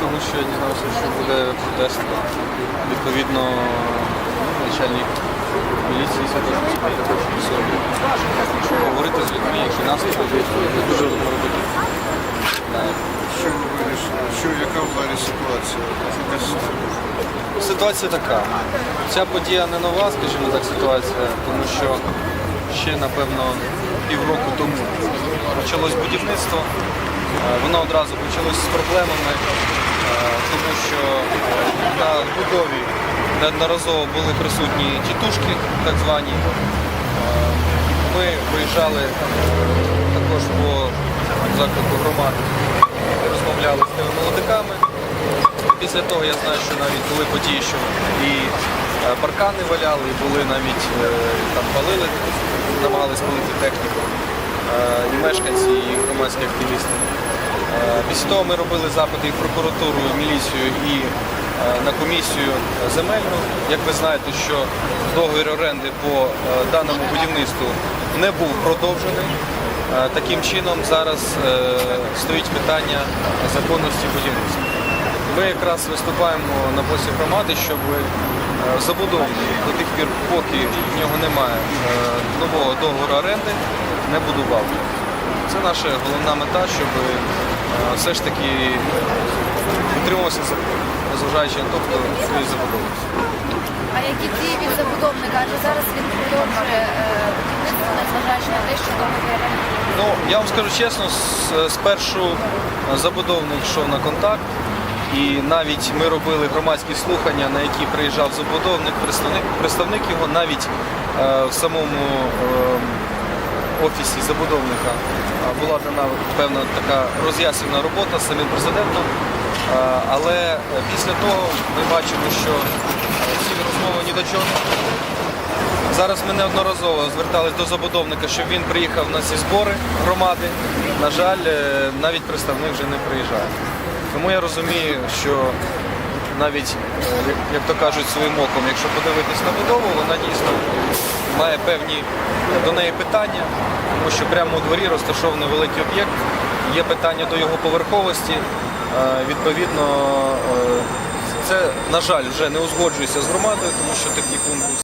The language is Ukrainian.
тому що я дізнався, що буде протест. Відповідно, ну, начальник міліції сьогодні говорити з людьми, які нас дуже робити. Що ви вирішили? Що, яка в залі ситуація? Ситуація така. Ця подія не нова, скажімо так, ситуація, тому що ще, напевно, півроку тому почалось будівництво. Е, Воно одразу почалось з проблемами, е, тому що на будові неодноразово були присутні тітушки, так звані. Е, Ми виїжджали е, також по заклику громади, розмовляли з тими молодиками. Після того я знаю, що навіть були події, що і е, паркани валяли, і були навіть е, там палили, намагались палити техніку, е, і мешканці, і громадські активісти. Е, Після того ми робили запити і в прокуратуру, і в міліцію, і е, на комісію земельну. Як ви знаєте, що договір оренди по е, даному будівництву не був продовжений. Е, Таким чином зараз е, стоїть питання законності будівництва. Ми якраз виступаємо на боці громади, щоб е, забудовник до тих пір, поки в нього немає е, нового договору оренди, не будував. Це наша головна мета, щоб е, все ж таки підтримувався закон, незважаючи на те, хто стоїть забудовник. А які дії від забудовника? Адже зараз він продовжує е, будівництво, незважаючи на те, що договір Ну, я вам скажу чесно, спершу забудовник йшов на контакт, і навіть ми робили громадські слухання, на які приїжджав забудовник, представник, представник його навіть е, в самому е, офісі забудовника була дана певна така роз'яснена робота з самим президентом. Е, Але після того ми бачимо, що ці розмови ні до чого. Зараз ми неодноразово звертались до забудовника, щоб він приїхав на ці збори громади. На жаль, навіть представник вже не приїжджає. Тому я розумію, що навіть, е, як, то кажуть, своїм оком, якщо подивитись на будову, вона дійсно має певні до неї питання, тому що прямо у дворі розташований великий об'єкт, є питання до його поверховості. Е, Відповідно, е, це, на жаль, вже не узгоджується з громадою, тому що такий пункт був